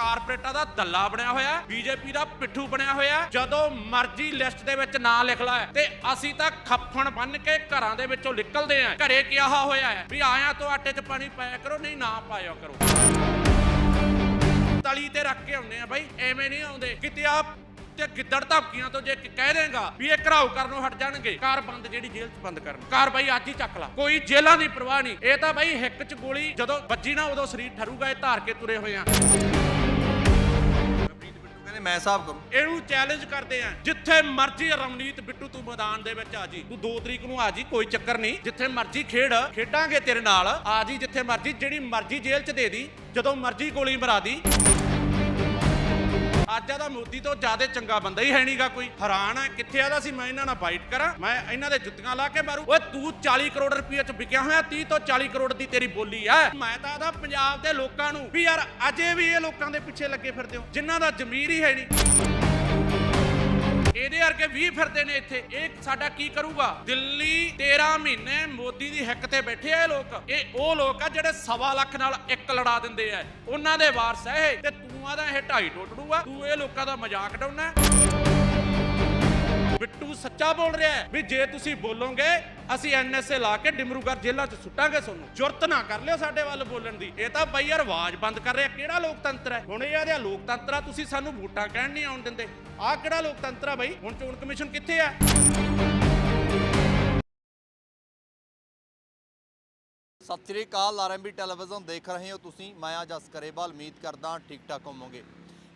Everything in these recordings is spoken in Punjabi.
ਕਾਰਪੋਰੇਟਾਂ ਦਾ ਦੱਲਾ ਬਣਿਆ ਹੋਇਆ ਬੀਜੇਪੀ ਦਾ ਪਿੱਠੂ ਬਣਿਆ ਹੋਇਆ ਜਦੋਂ ਮਰਜ਼ੀ ਲਿਸਟ ਦੇ ਵਿੱਚ ਨਾਂ ਲਿਖ ਲੈ, ਤੇ ਅਸੀਂ ਤਾਂ ਖੱਫਣ ਬੰਨ ਕੇ ਘਰਾਂ ਦੇ ਵਿੱਚੋਂ ਨਿਕਲਦੇ ਆਂ ਘਰੇ ਕਿਹਾ ਹੋਇਆ ਹੈ ਵੀ ਆਇਆਂ ਤੋਂ ਆਟੇ 'ਚ ਪਾਣੀ ਪਾਇਆ ਕਰੋ, ਨਹੀਂ ਨਾ ਪਾਇਆ ਕਰੋ। ਤਲੀ ਤੇ ਰੱਖ ਕੇ ਆਉਂਦੇ ਆ ਬਾਈ, ਐਵੇਂ ਨਹੀਂ ਆਉਂਦੇ। ਕਿਤੇ ਆਪ ਤੇ ਗਿੱਦੜ ਧਮਕੀਆਂ ਤੋਂ ਜੇ ਕਹਿ ਦੇਗਾ ਵੀ ਇਹ ਘਰਾਓ ਕਰਨੋਂ ਹਟ ਜਾਣਗੇ ਕਾਰ ਬੰਦ ਜਿਹੜੀ ਜੇਲ੍ਹ 'ਚ ਬੰਦ ਕਰਨ। ਕਾਰਵਾਈ ਅੱਜ ਹੀ ਚੱਕ ਲਾ। ਕੋਈ ਜੇਲ੍ਹਾਂ ਦੀ ਪਰਵਾਹ ਨਹੀਂ। ਇਹ ਤਾਂ ਬਾਈ ਹਿੱਕ 'ਚ ਗੋਲੀ ਜਦੋਂ ਵੱਜੀ ਨਾ, ਉਦੋਂ ਸਰੀਰ ਠਰੂਗਾ, ਇਹ ਧਾਰ ਕੇ ਤੁਰੇ ਹੋਏ ਆ। ਪ੍ਰੀਤ ਮੈਂ ਹਿਸਾਬ ਕਰੂੰ। ਇਹਨੂੰ ਚੈਲੰਜ ਕਰਦੇ ਆ, ਜਿੱਥੇ ਮਰਜ਼ੀ ਰਮਨੀਤ ਬਿੱਟੂ ਤੂੰ ਮੈਦਾਨ ਦੇ ਵਿੱਚ ਆ ਜੀ, ਤੂੰ 2 ਤਰੀਕ ਨੂੰ ਆ ਜੀ, ਕੋਈ ਚੱਕਰ ਨਹੀਂ, ਜਿੱਥੇ ਮਰਜ਼ੀ ਖੇਡ, ਖੇਡਾਂਗੇ ਤੇਰੇ ਨਾਲ, ਆ ਜੀ ਜਿੱਥੇ ਮਰਜ਼ੀ, ਜਿਹੜੀ ਮਰਜ਼ੀ ਜੇਲ੍ਹ 'ਚ ਦੇ ਦੀ, ਜਦੋਂ ਮਰਜ਼ੀ ਗੋਲੀ ਮਰਾ ਦੀ। ਅੱਜ ਦਾ ਮੋਦੀ ਤੋਂ ਜ਼ਿਆਦਾ ਚੰਗਾ ਬੰਦਾ ਹੀ ਹੈ ਨਹੀਂਗਾ ਕੋਈ। ਹੈਰਾਨ ਹੈ ਕਿੱਥੇ ਆਦਾ ਸੀ? ਮੈਂ ਇਹਨਾਂ ਨਾਲ ਫਾਈਟ ਕਰਾਂ। ਮੈਂ ਇਹਨਾਂ ਦੇ ਜੁੱਤੀਆਂ ਲਾ ਕੇ ਮਾਰੂ। ਓਏ, ਤੂੰ 40 ਕਰੋੜ ਰੁਪਏ ਚ ਵਿਕਿਆ ਹੋਇਆ 30 ਤੋਂ 40 ਕਰੋੜ ਦੀ ਤੇਰੀ ਬੋਲੀ ਆ। ਮੈਂ ਤਾਂ ਆਦਾ ਪੰਜਾਬ ਦੇ ਲੋਕਾਂ ਨੂੰ ਵੀ ਯਾਰ, ਅਜੇ ਵੀ ਇਹ ਲੋਕਾਂ ਦੇ ਪਿੱਛੇ ਲੱਗੇ ਫਿਰਦੇ ਹੋ। ਜਿਨ੍ਹਾਂ ਦਾ ਜ਼ਮੀਰ ਹੀ ਹੈ ਨਹੀਂ ਇਹਦੇ ਵਰਗੇ 20 ਫਿਰਦੇ ਨੇ ਇੱਥੇ। ਇਹ ਸਾਡਾ ਕੀ ਕਰੂਗਾ? ਦਿੱਲੀ 13 ਮਹੀਨੇ ਮੋਦੀ ਦੀ ਹਿੱਕ ਤੇ ਬੈਠੇ ਆ ਇਹ ਲੋਕ। ਇਹ ਉਹ ਲੋਕ ਆ ਜਿਹੜੇ ਸਵਾ ਲੱਖ ਨਾਲ ਇੱਕ ਲੜਾ ਦਿੰਦੇ ਆ। ਉਹਨਾਂ ਦੇ ਵਾਰਸ ਆ ਇਹ। ਤੇ ਤੂੰ ਆਦਾ ਇਹ ਢਾਈ ਟੋਟੜੂਆ ਤੂੰ ਇਹ ਲੋਕਾਂ ਦਾ ਮਜ਼ਾਕ ਡਾਉਣਾ ਬਿੱਟੂ ਸੱਚਾ ਬੋਲ ਰਿਹਾ ਹੈ ਵੀ ਜੇ ਤੁਸੀਂ ਬੋਲੋਗੇ, ਅਸੀਂ ਐਨਐਸਏ ਲਾ ਕੇ ਡਿਮਰੂਗੜ੍ਹ ਜੇਲ੍ਹਾਂ 'ਚ ਸੁੱਟਾਂਗੇ ਤੁਹਾਨੂੰ। ਜੁਰਤ ਨਾ ਕਰ ਲਿਓ ਸਾਡੇ ਵੱਲ ਬੋਲਣ ਦੀ। ਇਹ ਤਾਂ ਬਈ ਯਾਰ ਆਵਾਜ਼ ਬੰਦ ਕਰ ਰਿਹਾ। ਕਿਹੜਾ ਲੋਕਤੰਤਰ ਹੈ? ਹੁਣ ਇਹ ਆਦਿਆ ਲੋਕਤੰਤਰ ਆ, ਤੁਸੀਂ ਸਾਨੂੰ ਵੋਟਾਂ ਕਹਿਣ ਨਹੀਂ ਆਉਣ ਦਿੰਦੇ। ਆਹ ਕਿਹੜਾ ਲੋਕਤੰਤਰ ਆ ਬਈ? ਹੁਣ ਚੋਣ ਕਮਿਸ਼ਨ ਕਿੱਥੇ ਆ? ਸਤਿ ਸ੍ਰੀ ਅਕਾਲ ਆਰਐਮਬੀ ਟੈਲੀਵਿਜ਼ਨ ਦੇਖ ਰਹੇ ਹੋ ਤੁਸੀਂ। ਮੈਂ ਆ ਜਸ ਉਮੀਦ ਕਰਦਾ ਠੀਕ ਠਾਕ ਹੋਵੋਗੇ।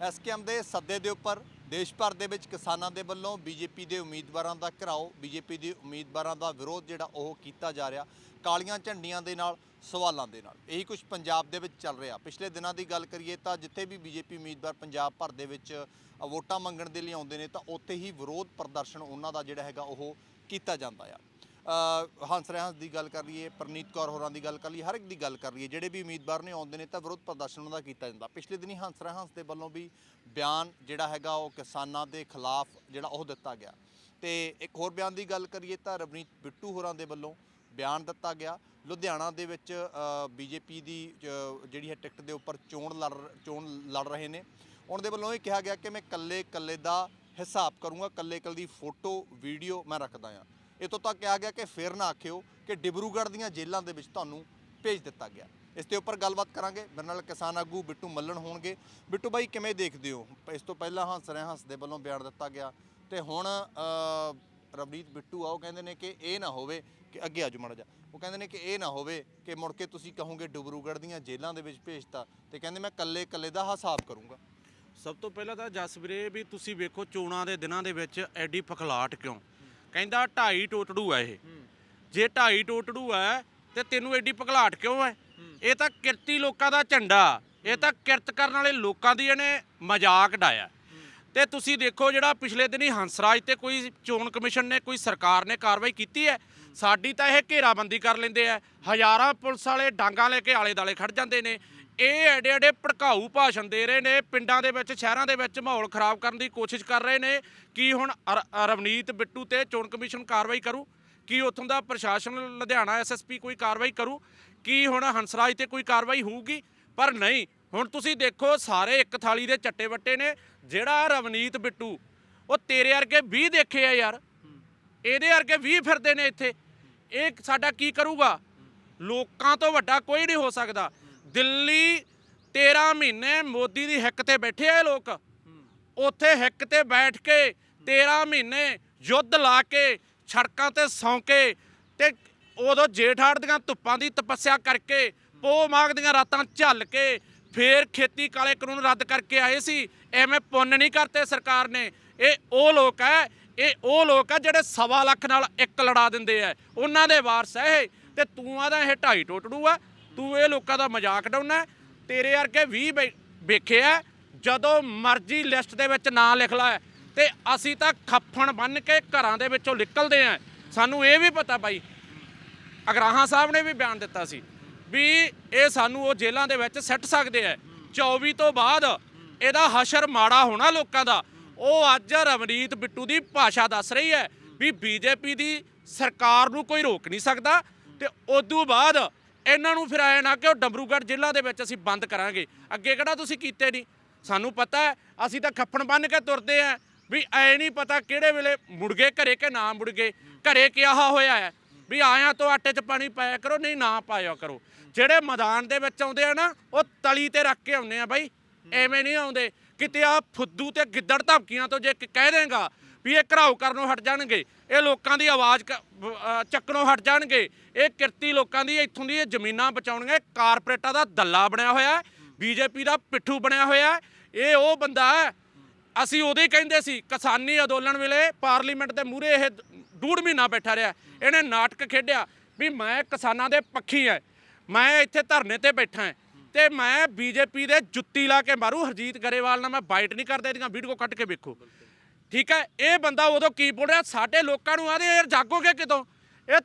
ਐਸਕੇਐਮ ਦੇ ਸੱਦੇ ਦੇ ਉੱਪਰ ਦੇਸ਼ ਭਰ ਦੇ ਵਿੱਚ ਕਿਸਾਨਾਂ ਦੇ ਵੱਲੋਂ ਬੀਜੇਪੀ ਦੇ ਉਮੀਦਵਾਰਾਂ ਦਾ ਘਰਾਓ, ਬੀਜੇਪੀ ਦੇ ਉਮੀਦਵਾਰਾਂ ਦਾ ਵਿਰੋਧ ਜਿਹੜਾ ਉਹ ਕੀਤਾ ਜਾ ਰਿਹਾ, ਕਾਲੀਆਂ ਝੰਡੀਆਂ ਦੇ ਨਾਲ, ਸਵਾਲਾਂ ਦੇ ਨਾਲ। ਇਹੀ ਕੁਝ ਪੰਜਾਬ ਦੇ ਵਿੱਚ ਚੱਲ ਰਿਹਾ। ਪਿਛਲੇ ਦਿਨਾਂ ਦੀ ਗੱਲ ਕਰੀਏ ਤਾਂ ਜਿੱਥੇ ਵੀ ਬੀਜੇਪੀ ਉਮੀਦਵਾਰ ਪੰਜਾਬ ਭਰ ਦੇ ਵਿੱਚ ਵੋਟਾਂ ਮੰਗਣ ਦੇ ਲਈ ਆਉਂਦੇ ਨੇ ਤਾਂ ਉੱਥੇ ਹੀ ਵਿਰੋਧ ਪ੍ਰਦਰਸ਼ਨ ਉਹਨਾਂ ਦਾ ਜਿਹੜਾ ਹੈਗਾ ਉਹ ਕੀਤਾ ਜਾਂਦਾ ਆ। ਹੰਸ ਰਿਆਂਸ ਦੀ ਗੱਲ ਕਰ ਲਈਏ, ਪ੍ਰਨੀਤ ਕੌਰ ਹੋਰਾਂ ਦੀ ਗੱਲ ਕਰ ਲਈਏ, ਹਰ ਇੱਕ ਦੀ ਗੱਲ ਕਰ ਲਈਏ, ਜਿਹੜੇ ਵੀ ਉਮੀਦਵਾਰ ਨੇ ਆਉਂਦੇ ਨੇ ਤਾਂ ਵਿਰੋਧ ਪ੍ਰਦਰਸ਼ਨ ਉਹਨਾਂ ਦਾ ਕੀਤਾ ਜਾਂਦਾ। ਪਿਛਲੇ ਦਿਨੀ ਹੰਸ ਰਿਆਂਸ ਦੇ ਵੱਲੋਂ ਵੀ ਬਿਆਨ ਜਿਹੜਾ ਹੈਗਾ ਉਹ ਕਿਸਾਨਾਂ ਦੇ ਖਿਲਾਫ ਜਿਹੜਾ ਉਹ ਦਿੱਤਾ ਗਿਆ। ਤੇ ਇੱਕ ਹੋਰ ਬਿਆਨ ਦੀ ਗੱਲ ਕਰੀਏ ਤਾਂ ਰਵਨੀਤ ਬਿੱਟੂ ਹੋਰਾਂ ਦੇ ਵੱਲੋਂ ਬਿਆਨ ਦਿੱਤਾ ਗਿਆ। ਲੁਧਿਆਣਾ ਦੇ ਵਿੱਚ ਬੀਜੇਪੀ ਦੀ ਜਿਹੜੀ ਹੈ ਟਿਕਟ ਦੇ ਉੱਪਰ ਚੋਣ ਲੜ ਚੋਣ ਲੜ ਰਹੇ ਨੇ। ਉਹਨਾਂ ਦੇ ਵੱਲੋਂ ਇਹ ਕਿਹਾ ਗਿਆ ਕਿ ਮੈਂ ਕੱਲੇ ਕੱਲੇ ਦਾ ਹਿਸਾਬ ਕਰੂੰਗਾ ਕੱਲੇ ਕੱਲੇ ਦੀ ਫੋਟੋ, ਵੀਡੀਓ ਮੈਂ ਰੱਖਦਾ ਆ ਇਤੋਂ ਤੱਕ ਕਿਹਾ ਗਿਆ ਕਿ ਫਿਰ ਨਾ ਆਖਿਓ ਕਿ ਡਿਬਰੂਗੜ੍ਹ ਦੀਆਂ ਜੇਲ੍ਹਾਂ ਦੇ ਵਿੱਚ ਤੁਹਾਨੂੰ ਭੇਜ ਦਿੱਤਾ ਗਿਆ। ਇਸ ਦੇ ਉੱਪਰ ਗੱਲਬਾਤ ਕਰਾਂਗੇ। ਮੇਰੇ ਨਾਲ ਕਿਸਾਨ ਆਗੂ ਬਿੱਟੂ ਮੱਲਣ ਹੋਣਗੇ। ਬਿੱਟੂ ਬਾਈ, ਕਿਵੇਂ ਦੇਖਦੇ ਹੋ? ਇਸ ਤੋਂ ਪਹਿਲਾਂ ਹੰਸ ਰਹੇ ਹੰਸ ਦੇ ਵੱਲੋਂ ਬਿਆਨ ਦਿੱਤਾ ਗਿਆ ਤੇ ਹੁਣ ਰਵਨੀਤ ਬਿੱਟੂ ਆ, ਉਹ ਕਹਿੰਦੇ ਨੇ ਕਿ ਇਹ ਨਾ ਹੋਵੇ ਕਿ ਅੱਗੇ ਆਜੋ ਮੜ ਜਾ ਉਹ ਕਹਿੰਦੇ ਨੇ ਕਿ ਇਹ ਨਾ ਹੋਵੇ ਕਿ ਮੁੜ ਕੇ ਤੁਸੀਂ ਕਹੋਗੇ ਡਿਬਰੂਗੜ੍ਹ ਦੀਆਂ ਜੇਲ੍ਹਾਂ ਦੇ ਵਿੱਚ ਭੇਜਤਾ ਤੇ ਕਹਿੰਦੇ ਮੈਂ ਕੱਲੇ ਕੱਲੇ ਦਾ ਹਿਸਾਬ ਕਰੂੰਗਾ। ਸਭ ਤੋਂ ਪਹਿਲਾਂ ਤਾਂ ਜਸਵੀਰੇ ਵੀ ਤੁਸੀਂ ਵੇਖੋ ਚੋਣਾਂ ਦੇ ਦਿਨਾਂ ਦੇ ਵਿੱਚ ਐਡੀ ਫਖਲਾਟ ਕਿਉਂ? ਕਹਿੰਦਾ ਢਾਈ ਟੋਟੜੂ ਆ ਇਹ। ਜੇ ਢਾਈ ਟੋਟੜੂ ਆ ਤੇ ਤੈਨੂੰ ਐਡੀ ਫਖਲਾਟ ਕਿਉਂ ਹੈ। ਇਹ ਤਾਂ ਕਿਰਤੀ ਲੋਕਾਂ ਦਾ ਝੰਡਾ। ਇਹ ਤਾਂ ਕਿਰਤ ਕਰਨ ਵਾਲੇ ਲੋਕਾਂ ਦੀ ਇਹਨੇ ਮਜ਼ਾਕ ਡਾਇਆ ਤੇ ਤੁਸੀਂ ਦੇਖੋ ਜਿਹੜਾ ਪਿਛਲੇ ਦਿਨੀ ਹੰਸਰਾਜ ਤੇ ਕੋਈ ਚੋਣ ਕਮਿਸ਼ਨ ਨੇ ਕੋਈ ਸਰਕਾਰ ਨੇ ਕਾਰਵਾਈ ਕੀਤੀ ਹੈ ਸਾਡੀ ਤਾਂ ਇਹ ਘੇਰਾਬੰਦੀ ਕਰ ਲੈਂਦੇ ਆ। ਹਜ਼ਾਰਾਂ ਪੁਲਿਸ ਵਾਲੇ ਡਾਂਗਾ ਲੈ ਕੇ ਆਲੇ ਦਾਲੇ ਖੜ ਜਾਂਦੇ ਨੇ। ਇਹ ਐਡੇ ਐਡੇ ਭੜਕਾਊ ਭਾਸ਼ਣ ਦੇ ਰਹੇ ਨੇ, ਪਿੰਡਾਂ ਦੇ ਵਿੱਚ, ਸ਼ਹਿਰਾਂ ਦੇ ਵਿੱਚ ਮਾਹੌਲ ਖਰਾਬ ਕਰਨ ਦੀ ਕੋਸ਼ਿਸ਼ ਕਰ ਰਹੇ ਨੇ। ਕੀ ਹੁਣ ਰਵਨੀਤ ਬਿੱਟੂ ਤੇ ਚੋਣ ਕਮਿਸ਼ਨ ਕਾਰਵਾਈ ਕਰੂ? ਕੀ ਉੱਥੋਂ ਦਾ ਪ੍ਰਸ਼ਾਸਨ ਲੁਧਿਆਣਾ ਐਸਐਸਪੀ ਕੋਈ ਕਾਰਵਾਈ ਕਰੂ? ਕੀ ਹੁਣ ਹੰਸਰਾਜ ਤੇ ਕੋਈ ਕਾਰਵਾਈ ਹੋਊਗੀ? ਪਰ ਨਹੀਂ, ਹੁਣ ਤੁਸੀਂ ਦੇਖੋ ਸਾਰੇ ਇੱਕ ਥਾਲੀ ਦੇ ਚੱਟੇ ਵੱਟੇ ਨੇ, ਜਿਹੜਾ ਰਵਨੀਤ ਬਿੱਟੂ, ਉਹ ਤੇਰੇ ਵਰਗੇ 20 ਦੇਖੇ ਆ ਯਾਰ। ਇਹਦੇ ਵਰਗੇ 20 ਫਿਰਦੇ ਨੇ ਇੱਥੇ। ਇਹ ਸਾਡਾ ਕੀ ਕਰੂਗਾ? ਲੋਕਾਂ ਤੋਂ ਵੱਡਾ ਕੋਈ ਨਹੀਂ ਹੋ ਸਕਦਾ। ਦਿੱਲੀ 13 ਮਹੀਨੇ ਮੋਦੀ ਦੀ ਹਿੱਕ ਤੇ ਬੈਠੇ ਆ ਇਹ ਲੋਕ। ਉੱਥੇ ਹਿੱਕ ਤੇ ਬੈਠ ਕੇ 13 ਮਹੀਨੇ ਯੁੱਧ ਲਾ ਕੇ, ਸੜਕਾਂ ਤੇ ਸੌਂ ਕੇ ਤੇ ਉਦੋਂ ਜੇਠਾੜ ਦੀਆਂ ਧੁੱਪਾਂ ਦੀ ਤਪੱਸਿਆ ਕਰਕੇ ਪੋ ਮਾਗ ਦੀਆਂ ਰਾਤਾਂ ਝੱਲ ਕੇ ਫੇਰ ਖੇਤੀ ਕਾਲੇ ਕਾਨੂੰਨ ਰੱਦ ਕਰਕੇ ਆਏ ਸੀ। ਐਵੇਂ ਪੁੰਨ ਨਹੀਂ ਕਰਤੇ ਸਰਕਾਰ ਨੇ। ਇਹ ਉਹ ਲੋਕ ਹੈ ਇਹ ਉਹ ਲੋਕ ਆ ਜਿਹੜੇ ਸਵਾ ਲੱਖ ਨਾਲ ਇੱਕ ਲੜਾ ਦਿੰਦੇ ਆ ਉਹਨਾਂ ਦੇ ਵਾਰਸ ਹੈ ਇਹ। ਤੇ ਤੂੰ ਆਦਾ ਇਹ ਢਾਈ ਟੋਟੜੂ ਆ ਤੂੰ ਇਹ ਲੋਕਾਂ ਦਾ ਮਜ਼ਾਕ ਡਾਉਣਾ ਤੇਰੇ ਵਰਗੇ 20 ਵੇਖੇ ਆ, ਜਦੋਂ ਮਰਜ਼ੀ ਲਿਸਟ ਦੇ ਵਿੱਚ ਨਾਂ ਲਿਖ ਲੈ। ਤੇ ਅਸੀਂ ਤਾਂ ਖੱਫਣ ਬੰਨ ਕੇ ਘਰਾਂ ਦੇ ਵਿੱਚੋਂ ਨਿਕਲਦੇ ਆ। ਸਾਨੂੰ ਇਹ ਵੀ ਪਤਾ ਬਾਈ, ਅਗਰਾਹਾਂ ਸਾਹਿਬ ਨੇ ਵੀ ਬਿਆਨ ਦਿੱਤਾ ਸੀ ਵੀ ਇਹ ਸਾਨੂੰ ਉਹ ਜੇਲ੍ਹਾਂ ਦੇ ਵਿੱਚ ਸੱਟ ਸਕਦੇ ਆ। 24 ਤੋਂ ਬਾਅਦ ਇਹਦਾ ਹਸ਼ਰ ਮਾੜਾ ਹੋਣਾ ਲੋਕਾਂ ਦਾ। ਉਹ ਅੱਜ ਰਵਨੀਤ ਬਿੱਟੂ ਦੀ ਭਾਸ਼ਾ ਦੱਸ ਰਹੀ ਹੈ ਵੀ ਬੀਜੇਪੀ ਦੀ ਸਰਕਾਰ ਨੂੰ ਕੋਈ ਰੋਕ ਨਹੀਂ ਸਕਦਾ। ਤੇ ਉਦੋਂ ਬਾਅਦ ਇਹਨਾਂ ਨੂੰ ਫਿਰ ਆਇਆ ਨਾ ਕਿ ਉਹ ਡੰਬਰੂਗੜ੍ਹ ਜ਼ਿਲ੍ਹਾ ਦੇ ਵਿੱਚ ਅਸੀਂ ਬੰਦ ਕਰਾਂਗੇ। ਅੱਗੇ ਕਿਹੜਾ ਤੁਸੀਂ ਕੀਤੇ ਨਹੀਂ? ਸਾਨੂੰ ਪਤਾ ਹੈ, ਅਸੀਂ ਤਾਂ ਖੱਫਣ ਬੰਨ ਕੇ ਤੁਰਦੇ ਆ ਵੀ ਐ ਨਹੀਂ ਪਤਾ ਕਿਹੜੇ ਵੇਲੇ ਮੁੜ ਗਏ, ਘਰੇ ਕਿ ਨਾ ਮੁੜ ਗਏ, ਘਰੇ ਕਿਹਾ ਹੋਇਆ ਹੈ ਵੀ ਆਇਆ ਤੋਂ ਆਟੇ 'ਚ ਪਾਣੀ ਪਾਇਆ ਕਰੋ, ਨਹੀਂ ਨਾ ਪਾਇਆ ਕਰੋ। ਜਿਹੜੇ ਮੈਦਾਨ ਦੇ ਵਿੱਚ ਆਉਂਦੇ ਆ ਨਾ, ਉਹ ਤਲੀ ਤੇ ਰੱਖ ਕੇ ਆਉਂਦੇ ਆ ਬਾਈ, ਐਵੇਂ ਨਹੀਂ ਆਉਂਦੇ। ਕਿਤੇ ਆ ਫੁੱਦੂ ਤੇ ਗਿੱਦੜ ਧਮਕੀਆਂ ਤੋਂ ਜੇ ਕਹਿ ਦੇਗਾ ਵੀ ਇਹ ਘਰਾਓ ਕਰਨੋਂ ਹਟ ਜਾਣਗੇ, ਇਹ ਲੋਕਾਂ ਦੀ ਆਵਾਜ਼ ਕ- ਬ- ਚੱਕਣੋਂ ਹਟ ਜਾਣਗੇ, ਇਹ ਕਿਰਤੀ ਲੋਕਾਂ ਦੀ ਇੱਥੋਂ ਦੀ ਇਹ ਜ਼ਮੀਨਾਂ ਬਚਾਉਣਗੇ, ਕਾਰਪੋਰੇਟਾਂ ਦਾ ਦੱਲਾ ਬਣਿਆ ਹੋਇਆ ਬੀਜੇਪੀ ਦਾ ਪਿੱਠੂ ਬਣਿਆ ਹੋਇਆ ਇਹ ਉਹ ਬੰਦਾ ਹੈ, ਅਸੀਂ ਉਹਦੇ ਕਹਿੰਦੇ ਸੀ, ਕਿਸਾਨੀ ਅੰਦੋਲਨ ਵੇਲੇ ਪਾਰਲੀਮੈਂਟ ਦੇ ਮੂਹਰੇ ਇਹ ਡੂੜ ਮਹੀਨਾ ਬੈਠਾ ਰਿਹਾ ਇਹਨੇ ਨਾਟਕ ਖੇਡਿਆ ਵੀ ਮੈਂ ਕਿਸਾਨਾਂ ਦੇ ਪੱਖੀ ਐ ਮੈਂ ਇੱਥੇ ਧਰਨੇ ਤੇ ਬੈਠਾ ਹਾਂ, ਤੇ ਮੈਂ ਬੀਜੇਪੀ ਦੇ ਜੁੱਤੀ ਲਾ ਕੇ ਮਾਰੂ, ਹਰਜੀਤ ਗਰੇਵਾਲ ਨਾਲ ਮੈਂ ਬਾਈਟ ਨਹੀਂ ਕਰਦਾ, ਇਹਦੀਆਂ ਵੀਡੀਓ ਕੱਢ ਕੇ ਵੇਖੋ। ਠੀਕ ਹੈ, ਇਹ ਬੰਦਾ ਉਦੋਂ ਕੀ ਬੋਲ ਰਿਹਾ? ਸਾਡੇ ਲੋਕਾਂ ਨੂੰ ਆਦੇ ਯਾਰ ਜਾਗੋਗੇ ਕਿਦੋਂ ਇਹ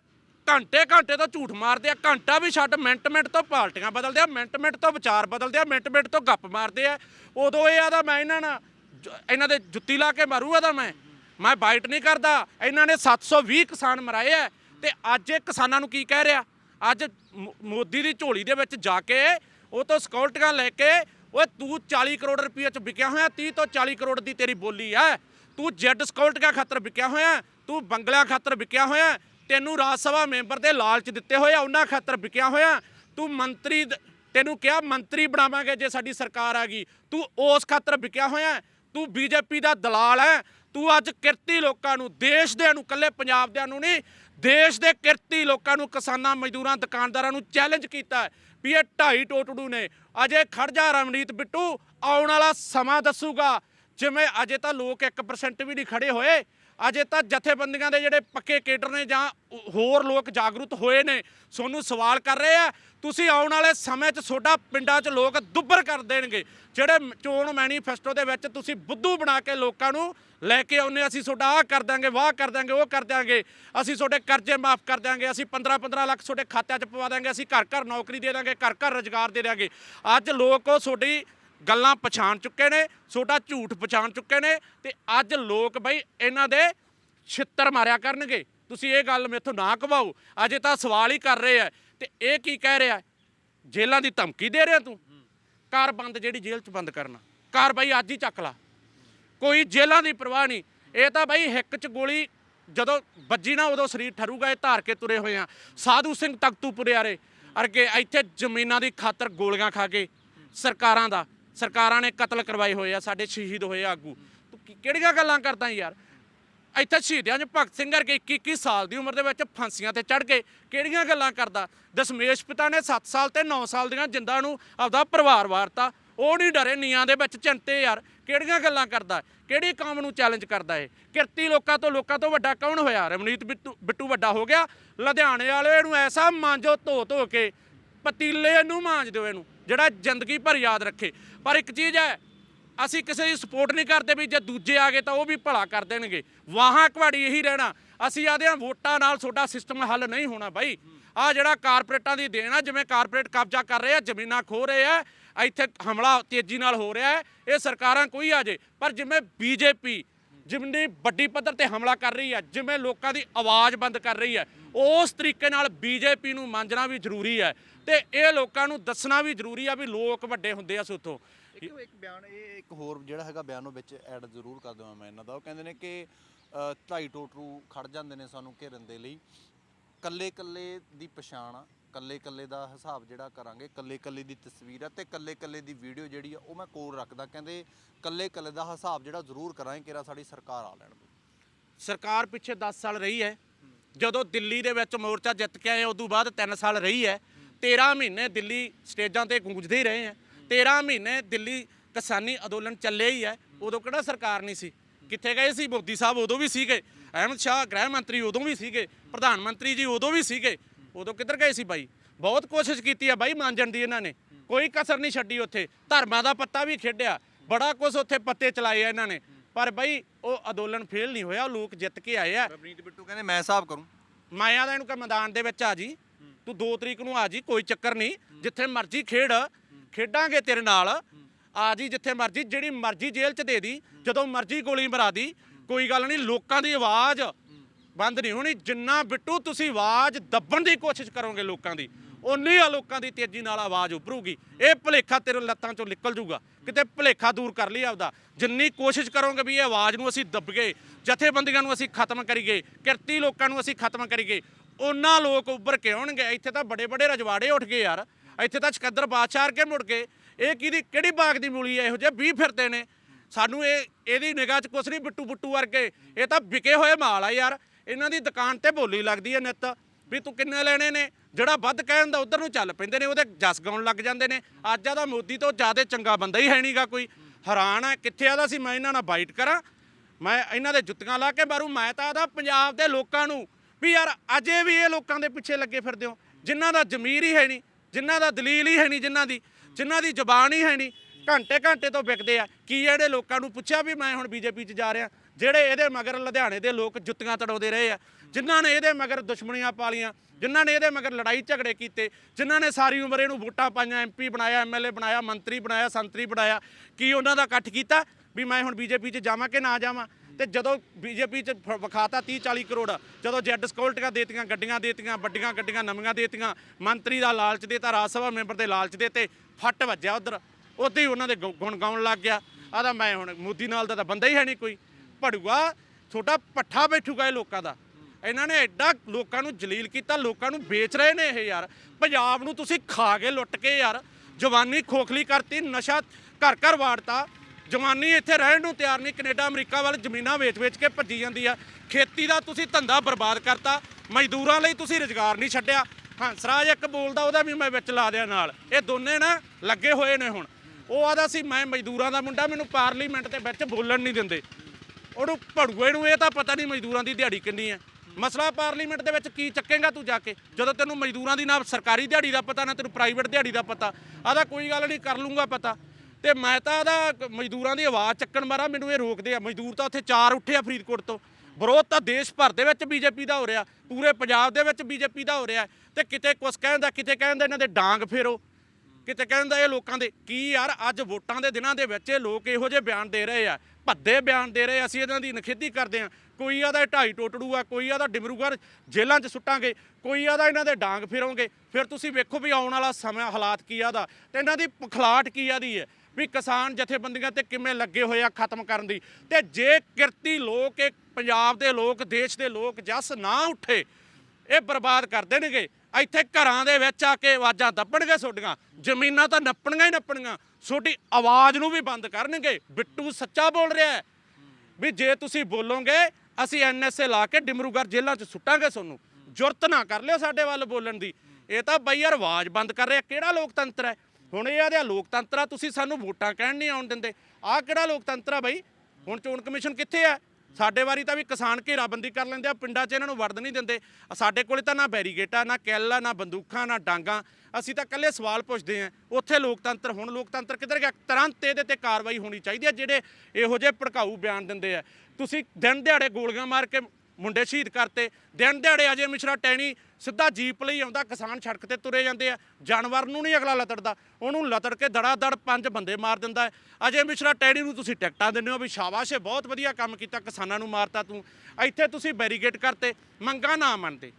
ਘੰਟੇ ਘੰਟੇ ਤੋਂ ਝੂਠ ਮਾਰਦੇ ਆ, ਘੰਟਾ ਵੀ ਛੱਡ, ਮਿੰਟ ਮਿੰਟ ਤੋਂ ਪਾਰਟੀਆਂ ਬਦਲਦੇ ਆ, ਮਿੰਟ ਮਿੰਟ ਤੋਂ ਵਿਚਾਰ ਬਦਲਦੇ ਆ, ਮਿੰਟ ਮਿੰਟ ਤੋਂ ਗੱਪ ਮਾਰਦੇ ਆ। ਉਦੋਂ ਇਹ ਆਦਾ ਮੈਂ ਇਹਨਾਂ ਨਾਲ, ਜ- ਇਹਨਾਂ ਦੇ ਜੁੱਤੀ ਲਾ ਕੇ ਮਾਰੂ ਇਹਦਾ ਮੈਂ। ਮੈਂ ਬਾਈਟ ਨਹੀਂ ਕਰਦਾ। ਇਹਨਾਂ ਨੇ 720 ਕਿਸਾਨ ਮਰਾਏ ਆ ਤੇ ਅੱਜ ਇਹ ਕਿਸਾਨਾਂ ਨੂੰ ਕੀ ਕਹਿ ਰਿਹਾ? ਅੱਜ ਮੋ- ਮੋਦੀ ਦੀ ਝੋਲੀ ਦੇ ਵਿੱਚ ਜਾ ਕੇ ਉਹ ਤੋਂ ਸਕਿਉਰਟੀਆਂ ਲੈ ਕੇ, ਓਏ ਤੂੰ 40 ਕਰੋੜ ਰੁਪਏ ਚ ਵਿਕਿਆ ਹੋਇਆ 30 ਤੋਂ 40 ਕਰੋੜ ਦੀ ਤੇਰੀ ਬੋਲੀ ਹੈ ਤੂੰ ਜੈਡ ਸਕਿਉਰਟੀਆਂ ਖਾਤਰ ਵਿਕਿਆ ਹੋਇਆ ਤੂੰ ਬੰਗਲਿਆਂ ਖਾਤਰ ਵਿਕਿਆ ਹੋਇਆ ਤੈਨੂੰ ਰਾਜ ਸਭਾ ਮੈਂਬਰ ਦੇ ਲਾਲਚ ਦਿੱਤੇ ਹੋਏ ਆ, ਉਹਨਾਂ ਖਾਤਰ ਵਿਕਿਆ ਹੋਇਆ ਤੂੰ ਮੰਤਰੀ ਤੈਨੂੰ ਕਿਹਾ ਮੰਤਰੀ ਬਣਾਵਾਂਗੇ ਜੇ ਸਾਡੀ ਸਰਕਾਰ ਆ ਗਈ। ਤੂੰ ਉਸ ਖਾਤਰ ਵਿਕਿਆ ਹੋਇਆ ਤੂੰ ਬੀਜੇਪੀ ਦਾ ਦਲਾਲ ਹੈ, ਤੂੰ ਅੱਜ ਕਿਰਤੀ ਲੋਕਾਂ ਨੂੰ, ਦੇਸ਼ ਦੇ ਨੂੰ ਕੱਲੇ ਪੰਜਾਬ ਦਿਆਂ ਨੂੰ ਨਹੀਂ, ਦੇਸ਼ ਦੇ ਕਿਰਤੀ ਲੋਕਾਂ ਨੂੰ, ਕਿਸਾਨਾਂ, ਮਜ਼ਦੂਰਾਂ, ਦੁਕਾਨਦਾਰਾਂ ਨੂੰ ਚੈਲੰਜ ਕੀਤਾ ਵੀ ਇਹ ਢਾਈ ਟੋਟੜੂ ਨੇ। ਅਜੇ ਖੜ ਜਾ ਰਮਨੀਤ ਬਿੱਟੂ, ਆਉਣ ਵਾਲਾ ਸਮਾਂ ਦੱਸੂਗਾ। ਜਿਵੇਂ ਅਜੇ ਤਾਂ ਲੋਕ 1% ਵੀ ਨਹੀਂ ਖੜੇ ਹੋਏ, ਅਜੇ ਤਾਂ ਜਥੇਬੰਦੀਆਂ ਦੇ ਜਿਹੜੇ ਪੱਕੇ ਕੇਡਰ ਨੇ ਜਾਂ ਹੋਰ ਲੋਕ ਜਾਗਰੂਕ ਹੋਏ ਨੇ, ਸੋਨੂੰ ਸਵਾਲ ਕਰ ਰਹੇ ਆ, ਤੁਸੀਂ ਆਉਣ ਵਾਲੇ ਸਮੇਂ 'ਚ ਤੁਹਾਡਾ ਪਿੰਡਾਂ 'ਚ ਲੋਕ ਦੁੱਬਰ ਕਰ ਦੇਣਗੇ। ਜਿਹੜੇ ਚੋਣ ਮੈਨੀਫੈਸਟੋ ਦੇ ਵਿੱਚ ਤੁਸੀਂ ਬੁੱਧੂ ਬਣਾ ਕੇ ਲੋਕਾਂ ਨੂੰ ਲੈ ਕੇ ਆਉਨੇ ਅਸੀਂ ਤੁਹਾਡਾ ਆਹ ਕਰ ਦਾਂਗੇ ਵਾਹ ਕਰ ਦਾਂਗੇ ਉਹ ਕਰ ਦਾਂਗੇ ਅਸੀਂ ਤੁਹਾਡੇ ਕਰਜ਼ੇ ਮਾਫ ਕਰ ਦਾਂਗੇ ਅਸੀਂ 15 15 ਲੱਖ ਤੁਹਾਡੇ ਖਾਤਿਆਂ 'ਚ ਪਵਾ ਦਾਂਗੇ ਅਸੀਂ ਘਰ ਘਰ ਨੌਕਰੀ ਦੇ ਦਾਂਗੇ ਘਰ ਘਰ ਰੁਜ਼ਗਾਰ ਦੇ ਦਾਂਗੇ ਅੱਜ ਲੋਕ ਉਹ ਤੁਹਾਡੀ ਗੱਲਾਂ ਪਛਾਣ ਚੁੱਕੇ ਨੇ ਛੋਟਾ ਝੂਠ ਪਛਾਣ ਚੁੱਕੇ ਨੇ ਤੇ ਅੱਜ ਲੋਕ ਬਈ ਇਹਨਾਂ ਦੇ ਛਿੱਤਰ ਮਾਰਿਆ ਕਰਨਗੇ। ਤੁਸੀਂ ਇਹ ਗੱਲ ਮੇਥੋਂ ਨਾ ਕਵਾਓ, ਅਜੇ ਤਾਂ ਸਵਾਲ ਹੀ ਕਰ ਰਹੇ ਆ। ਤੇ ਇਹ ਕੀ ਕਹਿ ਰਿਹਾ? ਜੇਲਾਂ ਦੀ ਧਮਕੀ ਦੇ ਰਿਹਾ ਤੂੰ? ਕਾਰ ਬੰਦ ਜਿਹੜੀ ਜੇਲ੍ਹ 'ਚ ਬੰਦ ਕਰਨਾ। ਕਾਰ ਬਾਈ ਅੱਜ ਹੀ ਚੱਕ ਲਾ। ਕੋਈ ਜੇਲਾਂ ਦੀ ਪਰਵਾਹ ਨਹੀਂ। ਇਹ ਤਾਂ ਬਈ ਹਿੱਕ 'ਚ ਗੋਲੀ ਜਦੋਂ ਵੱਜੀ ਨਾ, ਉਦੋਂ ਸਰੀਰ ਠਰੂਗਾ, ਇਹ ਧਾਰ ਕੇ ਤੁਰੇ ਹੋਏ ਆ। ਸਾਧੂ ਸਿੰਘ ਤਖਤੂ ਪੁਰਿਆਰੇ ਅਰਗੇ ਇੱਥੇ ਜ਼ਮੀਨਾਂ ਦੀ ਖਾਤਰ ਗੋਲੀਆਂ ਖਾ ਕੇ ਸਰਕਾਰਾਂ ਦਾ ਸਰਕਾਰਾਂ ਨੇ ਕਤਲ ਕਰਵਾਏ ਹੋਏ ਆ, ਸਾਡੇ ਸ਼ਹੀਦ ਹੋਏ ਆਗੂ। ਤੂੰ ਕੀ- ਕਿਹੜੀਆਂ ਗੱਲਾਂ ਕਰਦਾ ਯਾਰ? ਇੱਥੇ ਸ਼ਹੀਦਾਂ 'ਚ ਭਗਤ ਸਿੰਘ ਵਰਗੇ 21 21 ਸਾਲ ਦੀ ਉਮਰ ਦੇ ਵਿੱਚ ਫਾਂਸੀਆਂ ਤੇ ਚੜ ਕੇ ਕਿਹੜੀਆਂ ਗੱਲਾਂ ਕਰਦਾ? ਦਸ਼ਮੇਸ਼ ਪਿਤਾ ਨੇ 7 ਸਾਲ ਤੇ 9 ਸਾਲ ਦੀਆਂ ਜਿੰਦਾਂ ਨੂੰ ਆਪਦਾ ਪਰਿਵਾਰ ਵਾਰਤਾ। ਉਹ ਨਹੀਂ ਡਰੇ, ਨੀਆਂ ਦੇ ਵਿੱਚ ਚਿੰਤੇ ਯਾਰ। ਕਿਹੜੀਆਂ ਗੱਲਾਂ ਕਰਦਾ? ਕਿਹੜੀ ਕੌਮ ਨੂੰ ਚੈਲੰਜ ਕਰਦਾ ਏ? ਕਿਰਤੀ ਲੋਕਾਂ ਤੋਂ ਲੋਕਾਂ ਤੋਂ ਵੱਡਾ ਕੌਣ ਹੋਇਆ? ਰਮਨੀਤ ਬਿੱਟੂ ਬਿੱਟੂ ਵੱਡਾ ਹੋ ਗਿਆ। ਲੁਧਿਆਣੇ ਵਾਲੇ ਨੂੰ ਐਸਾ ਮਾਂਜੋ ਧੋ ਧੋ ਕੇ, ਪਤੀਲੇ ਨੂੰ ਮਾਂਜ ਦਿਓ ਇਹਨੂੰ। ਜਿਹੜਾ ਜ਼ਿੰਦਗੀ ਭਰ ਯਾਦ ਰੱਖੇ। ਪਰ ਇੱਕ ਚੀਜ਼ ਹੈ, ਅਸੀਂ ਕਿਸੇ ਦੀ ਸਪੋਰਟ ਨਹੀਂ ਕਰਦੇ ਵੀ ਜੇ ਦੂਜੇ ਆ ਗਏ ਤਾਂ ਉਹ ਵੀ ਭਲਾ ਕਰ ਦੇਣਗੇ। ਵਾਹਾਂ ਕਵਾੜੀ ਇਹੀ ਰਹਿਣਾ। ਅਸੀਂ ਆਦੇ ਆਦਿਆਂ ਵੋਟਾਂ ਨਾਲ ਤੁਹਾਡਾ ਸਿਸਟਮ ਹੱਲ ਨਹੀਂ ਹੋਣਾ ਬਾਈ। ਆ ਜਿਹੜਾ ਕਾਰਪੋਰੇਟਾਂ ਦੀ ਦੇਣ ਆ, ਜਿਵੇਂ ਕਾਰਪੋਰੇਟ ਕਬਜ਼ਾ ਕਰ ਰਹੇ ਆ, ਜ਼ਮੀਨਾਂ ਖੋ ਰਹੇ ਆ, ਇੱਥੇ ਹਮਲਾ ਤੇਜ਼ੀ ਨਾਲ ਹੋ ਰਿਹਾ ਹੈ, ਇਹ ਸਰਕਾਰਾਂ ਕੋਈ ਆ ਜੇ। ਪਰ ਜਿਵੇਂ ਬੀਜੇਪੀ ਜਿੰਨੀ ਵੱਡੀ ਪੱਧਰ ਤੇ ਹਮਲਾ ਕਰ ਰਹੀ ਹੈ ਜਿਵੇਂ ਲੋਕਾਂ ਦੀ ਆਵਾਜ਼ ਬੰਦ ਕਰ ਰਹੀ ਹੈ ਉਸ ਤਰੀਕੇ ਨਾਲ ਬੀਜੇਪੀ ਨੂੰ ਮੰਨਣਾ ਵੀ ਜ਼ਰੂਰੀ ਹੈ। ਤੇ ਇਹ ਲੋਕਾਂ ਨੂੰ ਦੱਸਣਾ ਵੀ ਜ਼ਰੂਰੀ ਆ ਵੀ ਲੋਕ ਵੱਡੇ ਹੁੰਦੇ ਆ ਸੁੱਥੋਂ ਇੱਕ ਇੱਕ ਬਿਆਨ ਇਹ ਇੱਕ ਹੋਰ ਜਿਹੜਾ ਹੈਗਾ ਬਿਆਨ ਉਹ ਵਿੱਚ ਐਡ ਜ਼ਰੂਰ ਕਰ ਦਵਾਂ ਮੈਂ ਇਹਨਾਂ ਦਾ। ਉਹ ਕਹਿੰਦੇ ਨੇ ਕਿ ਢਾਈ ਟੋਟਰੂ ਖੜ ਜਾਂਦੇ ਨੇ ਸਾਨੂੰ ਘੇਰਨ ਦੇ ਲਈ। ਕੱਲੇ ਕੱਲੇ ਦੀ ਪਛਾਣ ਆ ਕੱਲੇ ਕੱਲੇ ਦਾ ਹਿਸਾਬ ਜਿਹੜਾ ਕਰਾਂਗੇ ਕੱਲੇ ਕੱਲੇ ਦੀ ਤਸਵੀਰ ਆ ਤੇ ਕੱਲੇ ਕੱਲੇ ਦੀ ਵੀਡੀਓ ਜਿਹੜੀ ਆ ਉਹ ਮੈਂ ਕੋਲ ਰੱਖਦਾ। ਕਹਿੰਦੇ ਕੱਲੇ ਕੱਲੇ ਦਾ ਹਿਸਾਬ ਜਿਹੜਾ ਜ਼ਰੂਰ ਕਰਾਂਗੇ ਕਿਰਾ ਸਾਡੀ ਸਰਕਾਰ ਆ ਲੈਣ। ਸਰਕਾਰ ਪਿੱਛੇ 10 ਸਾਲ ਰਹੀ ਹੈ। ਜਦੋਂ ਦਿੱਲੀ ਦੇ ਵਿੱਚ ਮੋਰਚਾ ਜਿੱਤ ਕੇ ਆਏ ਉਦੋਂ ਬਾਅਦ 3 ਸਾਲ ਰਹੀ ਹੈ। 13 ਮਹੀਨੇ ਦਿੱਲੀ ਸਟੇਜਾਂ ਤੇ ਗੂੰਜਦੇ ਹੀ ਰਹੇ ਹੈ। 13 ਮਹੀਨੇ ਦਿੱਲੀ ਕਿਸਾਨੀ ਅੰਦੋਲਨ ਚੱਲੇ ਹੀ ਹੈ। ਉਦੋਂ ਕਿਹੜਾ ਸਰਕਾਰ ਨਹੀਂ ਸੀ? ਕਿੱਥੇ ਗਏ ਸੀ? ਮੋਦੀ ਸਾਹਿਬ ਉਦੋਂ ਵੀ ਸੀਗੇ। ਅਹਿਮਦ ਸ਼ਾਹ ਗ੍ਰਹਿ ਮੰਤਰੀ ਉਦੋਂ ਵੀ ਸੀਗੇ। ਪ੍ਰਧਾਨ ਮੰਤਰੀ ਜੀ ਉਦੋਂ ਵੀ ਸੀਗੇ। ਉਦੋਂ ਕਿੱਧਰ ਗਏ ਸੀ ਬਾਈ? ਬਹੁਤ ਕੋਸ਼ਿਸ਼ ਕੀਤੀ ਆ ਬਾਈ ਮਾਂਜਣ ਦੀ ਇਹਨਾਂ ਨੇ। ਕੋਈ ਕਸਰ ਨਹੀਂ ਛੱਡੀ ਉੱਥੇ। ਧਰਮਾਂ ਦਾ ਪੱਤਾ ਵੀ ਖੇਡਿਆ। ਬੜਾ ਕੁਝ ਉੱਥੇ ਪੱਤੇ ਚਲਾਏ ਆ ਇਹਨਾਂ ਨੇ। ਪਰ ਬਾਈ ਉਹ ਅੰਦੋਲਨ ਫੇਲ ਨਹੀਂ ਹੋਇਆ। ਲੋਕ ਜਿੱਤ ਕੇ ਆਏ ਆ। ਰਵਨੀਤ ਬਿੱਟੂ ਕਹਿੰਦੇ ਮੈਂ ਹਿਸਾਬ ਕਰੂੰ। ਮਾਇਆ ਦਾ ਇਹਨੂੰ ਕਿ ਮੈਦਾਨ ਦੇ ਵਿੱਚ ਆ ਜੀ। ਤੂੰ 2 ਤਰੀਕ ਨੂੰ ਆ ਜੀ, ਕੋਈ ਚੱਕਰ ਨਹੀਂ। ਜਿੱਥੇ ਮਰਜ਼ੀ ਖੇਡ, ਖੇਡਾਂਗੇ ਤੇਰੇ ਨਾਲ। ਆ ਜੀ, ਜਿੱਥੇ ਮਰਜ਼ੀ, ਜਿਹੜੀ ਮਰਜ਼ੀ ਜੇਲ੍ਹ 'ਚ ਦੇ ਦੀ, ਜਦੋਂ ਮਰਜ਼ੀ ਗੋਲੀ ਮਰਾ ਦੀ, ਕੋਈ ਗੱਲ ਨਹੀਂ, ਲੋਕਾਂ ਦੀ ਆਵਾਜ਼ ਬੰਦ ਨਹੀਂ ਹੋਣੀ। ਜਿੰਨਾ ਬਿੱਟੂ ਤੁਸੀਂ ਆਵਾਜ਼ ਦੱਬਣ ਦੀ ਕੋਸ਼ਿਸ਼ ਕਰੋਗੇ ਲੋਕਾਂ ਦੀ ਉਨੀ ਆ ਲੋਕਾਂ ਦੀ ਤੇਜ਼ੀ ਨਾਲ ਆਵਾਜ਼ ਉੱਭਰੂਗੀ। ਇਹ ਭਲੇਖਾ ਤੇਰੇ ਲੱਤਾਂ ਚੋਂ ਨਿਕਲ ਜੂਗਾ ਕਿਤੇ ਭਲੇਖਾ ਦੂਰ ਕਰ ਲਈ ਆਪਦਾ। ਜਿੰਨੀ ਕੋਸ਼ਿਸ਼ ਕਰੋਗੇ ਵੀ ਇਹ ਆਵਾਜ਼ ਨੂੰ ਅਸੀਂ ਦੱਬੀਏ ਜਥੇਬੰਦੀਆਂ ਨੂੰ ਅਸੀਂ ਖਤਮ ਕਰੀਏ, ਕਿਰਤੀ ਲੋਕਾਂ ਨੂੰ ਅਸੀਂ ਖਤਮ ਕਰੀਏ ਉਹਨਾਂ ਲੋਕ ਉੱਭਰ ਕੇ ਆਉਣਗੇ। ਇੱਥੇ ਤਾਂ ਬੜੇ ਬੜੇ ਰਜਵਾੜੇ ਉੱਠ ਗਏ ਯਾਰ। ਇੱਥੇ ਤਾਂ ਸਿਕੰਦਰ ਬਾਦਸ਼ਾਹ ਕੇ ਮੁੜ ਕੇ। ਇਹ ਕਿਹਦੀ ਕਿਹੜੀ ਬਾਗ ਦੀ ਮੂਲੀ ਹੈ ਇਹੋ ਜਿਹੇ 20 ਫਿਰਦੇ ਨੇ। ਸਾਨੂੰ ਇਹ ਇਹਦੀ ਨਿਗਾਹ 'ਚ ਕੁਛ ਨਹੀਂ ਬਿੱਟੂ ਬੁੱਟੂ ਵਰਗੇ। ਇਹ ਤਾਂ ਵਿਕੇ ਹੋਏ ਮਾਲ ਆ ਯਾਰ। ਇਹਨਾਂ ਦੀ ਦੁਕਾਨ ਤੇ ਬੋਲੀ ਲੱਗਦੀ ਹੈ ਨਿੱਤ। ਵੀ ਤੂੰ ਕਿੰਨੇ ਲੈਣੇ ਨੇ? ਜਿਹੜਾ ਵੱਧ ਕਹਿਣ ਦਾ ਉਧਰ ਨੂੰ ਚੱਲ ਪੈਂਦੇ ਨੇ, ਉਹਦੇ ਜਸ ਗਾਉਣ ਲੱਗ ਜਾਂਦੇ ਨੇ। ਅੱਜ ਆ ਆਦਾ ਮੋਦੀ ਤੋਂ ਜ਼ਿਆਦਾ ਚੰਗਾ ਬੰਦਾ ਹੀ ਹੈ ਨਹੀਂਗਾ ਕੋਈ। ਹੈਰਾਨ ਹੈ ਕਿੱਥੇ ਆਦਾ ਸੀ? ਮੈਂ ਇਹਨਾਂ ਨਾਲ ਬਾਈਟ ਕਰਾਂ। ਮੈਂ ਇਹਨਾਂ ਦੇ ਜੁੱਤੀਆਂ ਲਾ ਕੇ ਮਾਰੂ। ਮੈਂ ਤਾਂ ਆਦਾ ਪੰਜਾਬ ਦੇ ਲੋਕਾਂ ਨੂੰ ਵੀ ਯਾਰ ਅਜੇ ਵੀ ਇਹ ਲੋਕਾਂ ਦੇ ਪਿੱਛੇ ਲੱਗੇ ਫਿਰਦੇ ਹੋ, ਜਿਨ੍ਹਾਂ ਦਾ ਜ਼ਮੀਰ ਹੀ ਹੈ ਨਹੀਂ, ਜਿਨ੍ਹਾਂ ਦਾ ਦਲੀਲ ਹੀ ਹੈ ਨਹੀਂ, ਜਿਨ੍ਹਾਂ ਦੀ ਜਿਨ੍ਹਾਂ ਦੀ ਜ਼ੁਬਾਨ ਹੀ ਹੈ ਨਹੀਂ, ਘੰਟੇ ਘੰਟੇ ਤੋਂ ਵਿਕਦੇ ਆ। ਕੀ ਜਿਹੜੇ ਲੋਕਾਂ ਨੂੰ ਪੁੱਛਿਆ ਵੀ ਮੈਂ ਹੁਣ ਬੀਜੇਪੀ 'ਚ ਜਾ ਰਿਹਾ, ਜਿਹੜੇ ਇਹਦੇ ਮਗਰ ਲੁਧਿਆਣੇ ਦੇ ਲੋਕ ਜੁੱਤੀਆਂ ਤੜਾਉਂਦੇ ਰਹੇ ਆ, ਜਿਨ੍ਹਾਂ ਨੇ ਇਹਦੇ ਮਗਰ ਦੁਸ਼ਮਣੀਆਂ ਪਾਲੀਆਂ, ਜਿਨ੍ਹਾਂ ਨੇ ਇਹਦੇ ਮਗਰ ਲੜਾਈ ਝਗੜੇ ਕੀਤੇ, ਜਿਨ੍ਹਾਂ ਨੇ ਸਾਰੀ ਉਮਰ ਇਹਨੂੰ ਵੋਟਾਂ ਪਾਈਆਂ ਐਮਪੀ ਬਣਾਇਆ ਐਮਐਲਏ ਬਣਾਇਆ, ਮੰਤਰੀ ਬਣਾਇਆ, ਸੰਤਰੀ ਬਣਾਇਆ, ਕੀ ਉਹਨਾਂ ਦਾ ਇਕੱਠ ਕੀਤਾ ਵੀ ਮੈਂ ਹੁਣ ਬੀਜੇਪੀ 'ਚ ਜਾਵਾਂ ਕਿ ਨਾ ਜਾਵਾਂ? ਤੇ ਜਦੋਂ ਬੀਜੇਪੀ 'ਚ ਫ- ਵਿਖਾਤਾ 30 40 ਕਰੋੜ, ਜਦੋਂ ਜੈਡ ਸਕਿਉਰਟੀਆਂ ਦੇਤੀਆਂ, ਗੱਡੀਆਂ ਦੇਤੀਆਂ, ਵੱਡੀਆਂ ਗੱਡੀਆਂ, ਨਵੀਆਂ ਦੇਤੀਆਂ, ਮੰਤਰੀ ਦਾ ਲਾਲਚ ਦੇਤਾ, ਰਾਜ ਸਭਾ ਮੈਂਬਰ ਦੇ ਲਾਲਚ ਦੇਤੇ, ਫੱਟ ਵੱਜਿਆ ਉਧਰ। ਉੱਥੇ ਹੀ ਉਹਨਾਂ ਦੇ ਗੁ- ਗੁਣ ਗਾਉਣ ਲੱਗ ਗਿਆ। ਆਦਾ ਮੈਂ ਹੁਣ ਮੋਦੀ ਨਾਲ ਦਾ ਤਾਂ ਬੰਦਾ ਹੀ ਹੈ ਨਹੀਂ ਕੋਈ। ਭੜੂਆ, ਛੋਟਾ ਪੱਠਾ ਬੈਠੂਗਾ ਇਹ ਲੋਕਾਂ ਦਾ। ਇਹਨਾਂ ਨੇ ਐਡਾ ਲੋਕਾਂ ਨੂੰ ਜਲੀਲ ਕੀਤਾ, ਲੋਕਾਂ ਨੂੰ ਵੇਚ ਰਹੇ ਨੇ ਇਹ ਯਾਰ। ਪੰਜਾਬ ਨੂੰ ਤੁਸੀਂ ਖਾ ਕੇ ਲੁੱਟ ਕੇ ਯਾਰ। ਜਵਾਨੀ ਖੋਖਲੀ ਕਰਤੀ, ਨਸ਼ਾ ਘਰ ਘਰ ਵਾੜਤਾ। ਜਵਾਨੀ ਇੱਥੇ ਰਹਿਣ ਨੂੰ ਤਿਆਰ ਨਹੀਂ, ਕੈਨੇਡਾ, ਅਮਰੀਕਾ ਵੱਲ ਜ਼ਮੀਨਾਂ ਵੇਚ-ਵੇਚ ਕੇ ਭੱਜੀ ਜਾਂਦੀ ਆ। ਖੇਤੀ ਦਾ ਤੁਸੀਂ ਧੰਦਾ ਬਰਬਾਦ ਕਰਤਾ, ਮਜ਼ਦੂਰਾਂ ਲਈ ਤੁਸੀਂ ਰੁਜ਼ਗਾਰ ਨਹੀਂ ਛੱਡਿਆ। ਹੰਸਰਾਜ ਇੱਕ ਬੋਲਦਾ, ਉਹਦਾ ਵੀ ਮੈਂ ਵਿੱਚ ਲਾ ਦਿਆਂ ਨਾਲ। ਇਹ ਦੋਨੇ ਨਾ ਲੱਗੇ ਹੋਏ ਨੇ ਹੁਣ। ਉਹ ਆਦਾ ਸੀ, ਮੈਂ ਮਜ਼ਦੂਰਾਂ ਦਾ ਮੁੰਡਾ, ਮੈਨੂੰ ਪਾਰਲੀਮੈਂਟ ਦੇ ਵਿੱਚ ਬੋਲਣ ਨਹੀਂ ਦਿੰਦੇ। ਉਹਨੂੰ ਭੜੂਏ ਨੂੰ ਇਹ ਤਾਂ ਪਤਾ ਨਹੀਂ ਮਜ਼ਦੂਰਾਂ ਦੀ ਦਿਹਾੜੀ ਕਿੰਨੀ ਹੈ ਮਸਲਾ ਪਾਰਲੀਮੈਂਟ ਦੇ ਵਿੱਚ ਕੀ ਚੱਕੇਗਾ ਤੂੰ ਜਾ ਕੇ? ਜਦੋਂ ਤੈਨੂੰ ਮਜ਼ਦੂਰਾਂ ਦੀ ਨਾ ਸਰਕਾਰੀ ਦਿਹਾੜੀ ਦਾ ਪਤਾ, ਨਾ ਤੈਨੂੰ ਪ੍ਰਾਈਵੇਟ ਦਿਹਾੜੀ ਦਾ ਪਤਾ। ਆਦਾ ਕੋਈ ਗੱਲ ਨਹੀਂ, ਕਰ ਲੂੰਗਾ ਪਤਾ। ਤੇ ਮੈਂ ਤਾਂ ਆਦਾ ਮਜ਼ਦੂਰਾਂ ਦੀ ਆਵਾਜ਼ ਚੱਕਣ ਮਾਰਾ ਮੈਨੂੰ ਇਹ ਰੋਕਦੇ ਆ। ਮਜ਼ਦੂਰ ਤਾਂ ਉੱਥੇ ਚਾਰ ਉੱਠੇ ਆ ਫਰੀਦਕੋਟ ਤੋਂ। ਵਿਰੋਧ ਤਾਂ ਦੇਸ਼ ਭਰ ਦੇ ਵਿੱਚ ਬੀਜੇਪੀ ਦਾ ਹੋ ਰਿਹਾ ਪੂਰੇ ਪੰਜਾਬ ਦੇ ਵਿੱਚ ਬੀਜੇਪੀ ਦਾ ਹੋ ਰਿਹਾ। ਤੇ ਕਿਤੇ ਕੁਛ ਕਹਿੰਦਾ ਕਿਤੇ ਕਹਿੰਦਾ ਇਹਨਾਂ ਦੇ ਡਾਂਗ ਫੇਰੋ। ਕਿਤੇ ਕਹਿੰਦਾ ਇਹ ਲੋਕਾਂ ਦੇ ਕੀ ਯਾਰ ਅੱਜ ਵੋਟਾਂ ਦੇ ਦਿਨਾਂ ਦੇ ਵਿੱਚ ਇਹ ਲੋਕ ਇਹੋ ਜਿਹੇ ਬਿਆਨ ਦੇ ਰਹੇ ਆ ਭੱਦੇ ਬਿਆਨ ਦੇ ਰਹੇ ਆ, ਅਸੀਂ ਇਹਨਾਂ ਦੀ ਨਖੇਦੀ ਕਰਦੇ ਆ ਕੋਈ ਆਦਾ ਢਾਈ ਟੋਟੜੂ ਆ ਕੋਈ ਆਦਾ ਡਿਮਰੂਗੜ੍ਹ ਜੇਲ੍ਹਾਂ 'ਚ ਸੁੱਟਾਂਗੇ ਕੋਈ ਆਦਾ ਇਹਨਾਂ ਦੇ ਡਾਂਗ ਫਿਰੋਂਗੇ। ਫਿਰ ਤੁਸੀਂ ਵੇਖੋ ਵੀ ਆਉਣ ਵਾਲਾ ਸਮਾਂ ਹਾਲਾਤ ਕੀ ਆਦਾ ਤੇ ਇਹਨਾਂ ਦੀ ਪਖਲਾਟ ਕੀ ਆਦੀ ਹੈ ਵੀ ਕਿਸਾਨ ਜਥੇਬੰਦੀਆਂ ਤੇ ਕਿਵੇਂ ਲੱਗੇ ਹੋਏ ਆ ਖਤਮ ਕਰਨ ਦੀ। ਤੇ ਜੇ ਕਿਰਤੀ ਲੋਕ, ਇਹ ਪੰਜਾਬ ਦੇ ਲੋਕ, ਦੇਸ਼ ਦੇ ਲੋਕ ਜਸ ਨਾ ਉੱਠੇ, ਇਹ ਬਰਬਾਦ ਕਰ ਦੇਣਗੇ। ਇੱਥੇ ਘਰਾਂ ਦੇ ਵਿੱਚ ਆ ਕੇ ਆਵਾਜ਼ਾਂ ਦੱਬਣਗੇ ਤੁਹਾਡੀਆਂ ਜ਼ਮੀਨਾਂ ਤਾਂ ਨੱਪਣੀਆਂ ਹੀ ਨੱਪਣੀਆਂ। ਤੁਹਾਡੀ ਆਵਾਜ਼ ਨੂੰ ਵੀ ਬੰਦ ਕਰਨਗੇ। ਬਿੱਟੂ ਸੱਚਾ ਬੋਲ ਰਿਹਾ ਹੈ। ਵੀ ਜੇ ਤੁਸੀਂ ਬੋਲੋਗੇ, ਅਸੀਂ ਐਨਐਸਏ ਲਾ ਕੇ ਡਿਮਰੂਗੜ੍ਹ ਜੇਲ੍ਹਾਂ 'ਚ ਸੁੱਟਾਂਗੇ ਤੁਹਾਨੂੰ। ਜੁਰਤ ਨਾ ਕਰ ਲਿਓ ਸਾਡੇ ਵੱਲ ਬੋਲਣ ਦੀ। ਇਹ ਤਾਂ ਬਈ ਯਾਰ ਆਵਾਜ਼ ਬੰਦ ਕਰ ਰਿਹਾ। ਕਿਹੜਾ ਲੋਕਤੰਤਰ ਹੈ? ਹੁਣ ਇਹ ਆ ਆਦਿਆ ਲੋਕਤੰਤਰ ਆ ਤੁਸੀਂ ਸਾਨੂੰ ਵੋਟਾਂ ਕਹਿਣ ਨਹੀਂ ਆਉਣ ਦਿੰਦੇ। ਆਹ ਕਿਹੜਾ ਲੋਕਤੰਤਰ ਆ ਬਈ? ਹੁਣ ਚੋਣ ਕਮਿਸ਼ਨ ਕਿੱਥੇ ਆ? ਸਾਡੇ ਵਾਰੀ ਤਾਂ ਵੀ ਕਿਸਾਨ ਘੇਰਾਬੰਦੀ ਕਰ ਲੈਂਦੇ ਆ, ਪਿੰਡਾਂ 'ਚ ਇਹਨਾਂ ਨੂੰ ਵੜਨ ਨਹੀਂ ਦਿੰਦੇ। ਸਾਡੇ ਕੋਲੇ ਤਾਂ ਨਾ ਬੈਰੀਗੇਟ, ਨਾ ਕੈਲ ਨਾ ਬੰਦੂਕਾਂ, ਨਾ ਡਾਂਗਾ। ਅਸੀਂ ਤਾਂ ਇਕੱਲੇ ਸਵਾਲ ਪੁੱਛਦੇ ਆ, ਉੱਥੇ ਲੋਕਤੰਤਰ, ਹੁਣ ਲੋਕਤੰਤਰ ਕਿੱਧਰ ਗਿਆ? ਤੁਰੰਤ ਇਹਦੇ ਤੇ ਕਾਰਵਾਈ ਹੋਣੀ ਚਾਹੀਦੀ ਹੈ ਜਿਹੜੇ ਇਹੋ ਜਿਹੇ ਭੜਕਾਊ ਬਿਆਨ ਦਿੰਦੇ ਆ। ਤੁਸੀਂ ਦਿਨ ਦਿਹਾੜੇ ਗੋਲੀਆਂ ਮਾਰ ਕੇ ਮੁੰਡੇ ਸ਼ਹੀਦ ਕਰਤੇ, ਦਿਨ ਦਿਹਾੜੇ ਅਜੇ ਮਿਸ਼ਰਾ ਟੈਣੀ ਸਿੱਧਾ ਜੀਪ ਲਈ ਆਉਂਦਾ, ਕਿਸਾਨ ਸੜਕ ਤੇ ਤੁਰੇ ਜਾਂਦੇ ਆ। ਜਾਨਵਰ ਨੂੰ ਨਹੀਂ ਅਗਲਾ ਲਤੜਦਾ। ਉਹਨੂੰ ਲਤੜ ਕੇ ਦੜਾ ਦੜ ਪੰਜ ਬੰਦੇ ਮਾਰ ਦਿੰਦਾ ਹੈ। ਅਜੇ ਮਿਸ਼ਰਾ ਟੈਣੀ ਨੂੰ ਤੁਸੀਂ ਟਿਕਟਾਂ ਦਿੰਦੇ ਹੋ ਵੀ ਸ਼ਾਬਾਸ਼ ਇਹ ਬਹੁਤ ਵਧੀਆ ਕੰਮ ਕੀਤਾ, ਕਿਸਾਨਾਂ ਨੂੰ ਮਾਰਤਾ ਤੂੰ। ਇੱਥੇ ਤੁਸੀਂ ਬੈਰੀਗੇਟ ਕਰਤੇ, ਮੰਗਾਂ ਨਾ ਮੰਨਦੇ।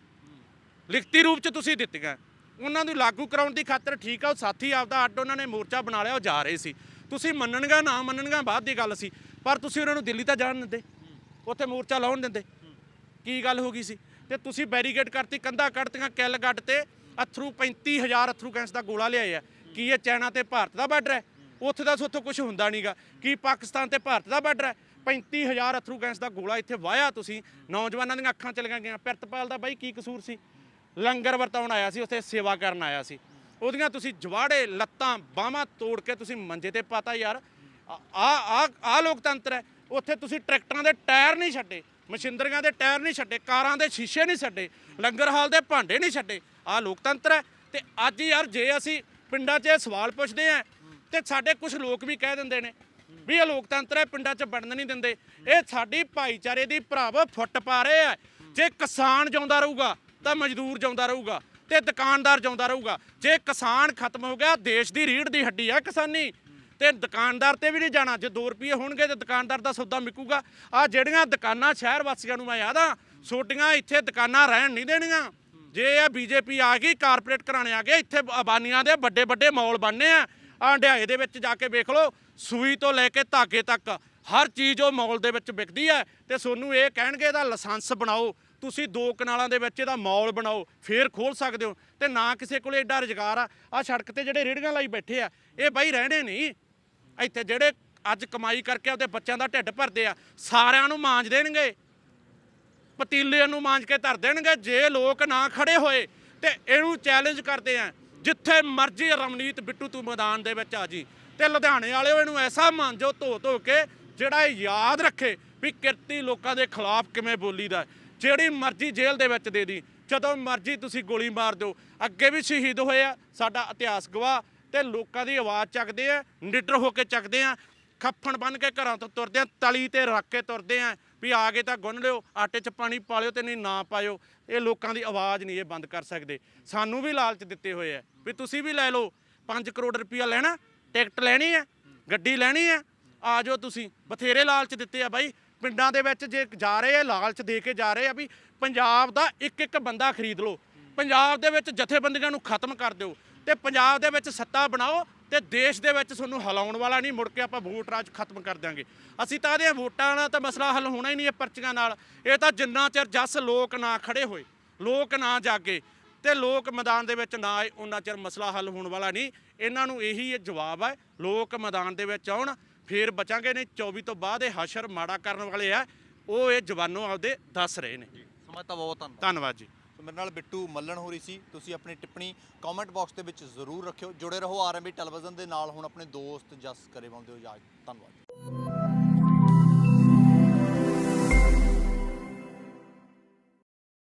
ਲਿਖਤੀ ਰੂਪ ਚ ਤੁਸੀਂ ਦਿੱਤੀਆਂ। ਉਹਨਾਂ ਨੂੰ ਲਾਗੂ ਕਰਾਉਣ ਦੀ ਖਾਤਰ ਠੀਕ ਆ, ਉਹ ਸਾਥੀ ਆਪਦਾ ਅੱਡ ਉਹਨਾਂ ਨੇ ਮੋਰਚਾ ਬਣਾ ਲਿਆ, ਉਹ ਜਾ ਰਹੇ ਸੀ। ਤੁਸੀਂ ਮੰਨਣਗਾ, ਨਾ ਮੰਨਣਗਾ ਬਾਅਦ ਦੀ ਗੱਲ ਸੀ। ਪਰ ਤੁਸੀਂ ਉਹਨਾਂ ਨੂੰ ਦਿੱਲੀ ਤਾਂ ਜਾਣ ਦਿੰਦੇ। ਉੱਥੇ ਮੋਰਚਾ ਲਾਉਣ ਦਿੰਦੇ। ਕੀ ਗੱਲ ਹੋ ਗਈ ਸੀ? ਤੇ ਤੁਸੀਂ ਬੈਰੀਕੇਡ ਕਰਤੀ, ਕੰਧਾਂ ਕੱਢਤੀਆਂ, ਕਿੱਲ ਗੱਡ ਤੇ, ਅਥਰੂ 35000 ਅਥਰੂ ਗੈਸ ਦਾ ਗੋਲਾ ਲਿਆਏ ਆ। ਕੀ ਇਹ ਚਾਈਨਾ ਤੇ ਭਾਰਤ ਦਾ ਬਾਰਡਰ ਹੈ? ਉੱਥੇ ਦਾ ਉੱਥੋਂ ਕੁਝ ਹੁੰਦਾ ਨਹੀਂਗਾ। ਕੀ ਪਾਕਿਸਤਾਨ ਤੇ ਭਾਰਤ ਦਾ ਬਾਰਡਰ ਹੈ? 35000 ਅਥਰੂ ਗੈਸ ਦਾ ਗੋਲਾ ਇੱਥੇ ਵਾਇਆ ਤੁਸੀਂ। ਨੌਜਵਾਨਾਂ ਦੀਆਂ ਅੱਖਾਂ ਚਲੀਆਂ ਗਈਆਂ। ਪਿਰਤਪਾਲ ਦਾ ਬਾਈ ਕੀ ਕਸੂਰ ਸੀ? ਲੰਗਰ ਵਰਤਾਉਣ ਆਇਆ ਸੀ, ਉੱਥੇ ਸੇਵਾ ਕਰਨ ਆਇਆ ਸੀ। ਉਹਦੀਆਂ ਤੁਸੀਂ ਜਵਾੜੇ, ਲੱਤਾਂ, ਬਾਹਾਂ ਤੋੜ ਕੇ ਤੁਸੀਂ ਮੰਜੇ ਤੇ ਪਾਤਾ ਯਾਰ। ਆ ਆ ਆ ਲੋਕਤੰਤਰ ਹੈ। ਉੱਥੇ ਤੁਸੀਂ ਟਰੈਕਟਰਾਂ ਦੇ ਟਾਇਰ ਨਹੀਂ ਛੱਡੇ। ਮਸ਼ਿੰਦਰੀਆਂ ਦੇ ਟਾਇਰ ਨਹੀਂ ਛੱਡੇ, ਕਾਰਾਂ ਦੇ ਸ਼ੀਸ਼ੇ ਨਹੀਂ ਛੱਡੇ, ਲੰਗਰ ਹਾਲ ਦੇ ਭਾਂਡੇ ਨਹੀਂ ਛੱਡੇ। ਆ ਲੋਕਤੰਤਰ ਹੈ ਤੇ ਅੱਜ ਯਾਰ ਜੇ ਅਸੀਂ ਪਿੰਡਾਂ 'ਚ ਇਹ ਸਵਾਲ ਪੁੱਛਦੇ ਆ ਤੇ ਸਾਡੇ ਕੁਝ ਲੋਕ ਵੀ ਕਹਿ ਦਿੰਦੇ ਨੇ ਵੀ ਇਹ ਲੋਕਤੰਤਰ ਹੈ, ਪਿੰਡਾਂ 'ਚ ਵੜਨ ਨਹੀਂ ਦਿੰਦੇ। ਇਹ ਸਾਡੀ ਭਾਈਚਾਰੇ ਦੀ ਭਰਾਵੋ ਫੁੱਟ ਪਾ ਰਹੇ ਆ। ਜੇ ਕਿਸਾਨ ਜਿਉਂਦਾ ਰਹੂਗਾ ਤਾਂ ਮਜ਼ਦੂਰ ਜਿਉਂਦਾ ਰਹੂਗਾ ਤੇ ਦੁਕਾਨਦਾਰ ਜਿਉਂਦਾ ਰਹੂਗਾ। ਜੇ ਕਿਸਾਨ ਖਤਮ ਹੋ ਗਿਆ, ਦੇਸ਼ ਦੀ ਰੀੜ ਦੀ ਹੱਡੀ ਆ ਕਿਸਾਨੀ। ਤੇ ਦੁਕਾਨਦਾਰ ਤੇ ਵੀ ਨਹੀਂ ਜਾਣਾ। ਜੇ 2 ਰੁਪਏ ਹੋਣਗੇ ਤੇ ਦੁਕਾਨਦਾਰ ਦਾ ਸੌਦਾ ਮਿਕੂਗਾ। ਆ ਜਿਹੜੀਆਂ ਦੁਕਾਨਾਂ ਸ਼ਹਿਰ ਵਾਸੀਆਂ ਨੂੰ ਮੈਂ ਯਾਦ ਆਦਾ ਛੋਟੀਆਂ ਇੱਥੇ ਦੁਕਾਨਾਂ ਰਹਿਣ ਨਹੀਂ ਦੇਣੀਆਂ। ਜੇ ਇਹ ਬੀਜੇਪੀ ਆ ਗਈ, ਕਾਰਪੋਰੇਟ ਕਰਾਣੇ ਆ ਗਏ, ਇੱਥੇ ਅਬਾਨੀਆਂ ਦੇ ਵੱਡੇ ਵੱਡੇ ਮਾਲ ਬਣਨੇ ਆ, ਆਹ ਹੰਡਿਆਏ ਦੇ ਵਿੱਚ ਜਾ ਕੇ ਵੇਖ ਲਓ, ਸੂਈ ਤੋਂ ਲੈ ਕੇ ਧਾਗੇ ਤੱਕ ਹਰ ਚੀਜ਼ ਉਹ ਮਾਲ ਦੇ ਵਿੱਚ ਵਿਕਦੀ ਹੈ ਤੇ ਤੁਹਾਨੂੰ ਇਹ ਕਹਿਣਗੇ ਇਹਦਾ ਲਾਇਸੈਂਸ ਬਣਾਓ, ਤੁਸੀਂ ਦੋ ਕਨਾਲਾਂ ਦੇ ਵਿੱਚ ਇਹਦਾ ਮਾਲ ਬਣਾਓ, ਫੇਰ ਖੋਲ ਸਕਦੇ ਹੋ ਤੇ ਨਾ ਕਿਸੇ ਕੋਲੇ ਐਡਾ ਰੁਜ਼ਗਾਰ ਆ। ਆ ਸੜਕ ਤੇ ਜਿਹੜੇ ਰੇੜੀਆਂ ਲਾਈ ਬੈਠੇ ਆ, ਇਹ ਬਾਈ ਰਹਿਣੇ ਨਹੀਂ। ਇੱਥੇ ਜਿਹੜੇ ਅੱਜ ਕਮਾਈ ਕਰਕੇ ਉਹਦੇ ਬੱਚਿਆਂ ਦਾ ਢਿੱਡ ਭਰਦੇ ਆ, ਸਾਰਿਆਂ ਨੂੰ ਮਾਂਜ ਦੇਣਗੇ। ਪਤੀਲੇ ਨੂੰ ਮਾਂਜ ਕੇ ਧਰ ਦੇਣਗੇ, ਜੇ ਲੋਕ ਨਾ ਖੜੇ ਹੋਏ ਤੇ ਇਹਨੂੰ ਚੈਲੰਜ ਕਰਦੇ ਆ, ਜਿੱਥੇ ਮਰਜ਼ੀ ਰਮਨੀਤ ਬਿੱਟੂ ਤੂੰ ਮੈਦਾਨ ਦੇ ਵਿੱਚ ਆ ਜੀ ਤੇ ਲੁਧਿਆਣੇ ਵਾਲਿਓ ਇਹਨੂੰ ਐਸਾ ਮਾਂਜੋ, ਧੋ ਧੋ ਕੇ ਜਿਹੜਾ ਇਹ ਯਾਦ ਰੱਖੇ ਵੀ ਕਿਰਤੀ ਲੋਕਾਂ ਦੇ ਖਿਲਾਫ ਕਿਵੇਂ ਬੋਲੀਦਾ ਜਿਹੜੀ ਮਰਜ਼ੀ ਜੇਲ੍ਹ ਦੇ ਵਿੱਚ ਦੇ ਦੀ, ਜਦੋਂ ਮਰਜ਼ੀ ਤੁਸੀਂ ਗੋਲੀ ਮਾਰ ਦਿਓ, ਅੱਗੇ ਵੀ ਸ਼ਹੀਦ ਹੋਏ ਆ, ਸਾਡਾ ਇਤਿਹਾਸ ਗਵਾਹ ਤੇ ਲੋਕਾਂ ਦੀ ਆਵਾਜ਼ ਚੱਕਦੇ ਆ, ਨਿਡਰ ਹੋ ਕੇ ਚੱਕਦੇ ਆ, ਖੱਫਣ ਬੰਨ ਕੇ ਘਰਾਂ ਤੋਂ ਤੁਰਦੇ ਆ, ਤਲੀ ਤੇ ਰੱਖ ਕੇ ਤੁਰਦੇ ਆ, ਵੀ ਆ ਗਏ ਤਾਂ ਗੁੰਨ ਲਿਓ, ਆਟੇ 'ਚ ਪਾਣੀ ਪਾ ਲਿਓ ਤੇ ਨਹੀਂ ਨਾ ਪਾਇਓ। ਇਹ ਲੋਕਾਂ ਦੀ ਆਵਾਜ਼ ਨਹੀਂ, ਇਹ ਬੰਦ ਕਰ ਸਕਦੇ। ਸਾਨੂੰ ਵੀ ਲਾਲਚ ਦਿੱਤੇ ਹੋਏ ਆ, ਵੀ ਤੁਸੀਂ ਵੀ ਲੈ ਲਓ 5 ਕਰੋੜ ਰੁਪਇਆ ਲੈਣਾ, ਟਿਕਟ ਲੈਣੀ ਹੈ ਗੱਡੀ ਲੈਣੀ ਹੈ ਆ ਜਾਓ ਤੁਸੀਂ। ਬਥੇਰੇ ਲਾਲਚ ਦਿੱਤੇ ਆ ਬਾਈ। ਪਿੰਡਾਂ ਦੇ ਵਿੱਚ ਜੇ ਜਾ ਰਹੇ ਆ, ਲਾਲਚ ਦੇ ਕੇ ਜਾ ਰਹੇ ਆ ਵੀ ਪੰਜਾਬ ਦਾ ਇੱਕ ਇੱਕ ਬੰਦਾ ਖਰੀਦ ਲਓ। ਪੰਜਾਬ ਦੇ ਵਿੱਚ ਜਥੇਬੰਦੀਆਂ ਨੂੰ ਖਤਮ ਕਰ ਦਿਓ। ਤੇ ਪੰਜਾਬ ਦੇ ਵਿੱਚ ਸੱਤਾ ਬਣਾਓ ਤੇ ਦੇਸ਼ ਦੇ ਵਿੱਚ ਤੁਹਾਨੂੰ ਹਿਲਾਉਣ ਵਾਲਾ ਨਹੀਂ ਮੁੜ ਕੇ ਆਪਾਂ ਵੋਟ ਰਾਜ ਖਤਮ ਕਰ ਦਿਆਂਗੇ। ਅਸੀਂ ਤਾਂ ਇਹਦੀਆਂ ਵੋਟਾਂ ਨਾਲ ਤਾਂ ਮਸਲਾ ਹੱਲ ਹੋਣਾ ਹੀ ਨਹੀਂ ਇਹ ਪਰਚੀਆਂ ਨਾਲ। ਇਹ ਤਾਂ ਜਿੰਨਾ ਚਿਰ ਜੱਸ ਲੋਕ ਨਾ ਖੜੇ ਹੋਏ ਲੋਕ ਨਾ ਜਾਗੇ ਤੇ ਲੋਕ ਮੈਦਾਨ ਦੇ ਵਿੱਚ ਨਾ ਆਏ ਉਹਨਾਂ ਚਿਰ ਮਸਲਾ ਹੱਲ ਹੋਣ ਵਾਲਾ ਨਹੀਂ। ਇਹਨਾਂ ਨੂੰ ਇਹੀ ਜਵਾਬ ਹੈ ਲੋਕ ਮੈਦਾਨ ਦੇ ਵਿੱਚ ਆਉਣ ਫੇਰ ਬਚਾਂਗੇ ਨਹੀਂ। 24 ਤੋਂ ਬਾਅਦ ਇਹ ਹਸ਼ਰ ਮਾੜਾ ਕਰਨ ਵਾਲੇ ਆ। ਉਹ ਇਹ ਜਵਾਨੋਂ ਆਪਦੇ ਦੱਸ ਰਹੇ ਨੇ। ਸਮਾਂ ਤਾਂ ਬਹੁਤ ਧੰਨਵਾਦ ਜੀ। ਮੇਰੇ ਨਾਲ ਬਿੱਟੂ ਮੱਲਣ ਹੋ ਰਹੀ ਸੀ। ਤੁਸੀਂ ਆਪਣੀ ਟਿੱਪਣੀ ਕਮੈਂਟ ਬਾਕਸ ਦੇ ਵਿੱਚ ਜ਼ਰੂਰ ਰੱਖਿਓ। ਜੁੜੇ ਰਹੋ ਆਰਐਮਬੀ ਟੈਲੀਵਿਜ਼ਨ ਦੇ ਨਾਲ। ਹੁਣ ਆਪਣੇ ਦੋਸਤ ਜਸ ਕਰੇ ਬੰਦੇ ਹੋ ਇਜਾਜ਼ਤ ਧੰਨਵਾਦ।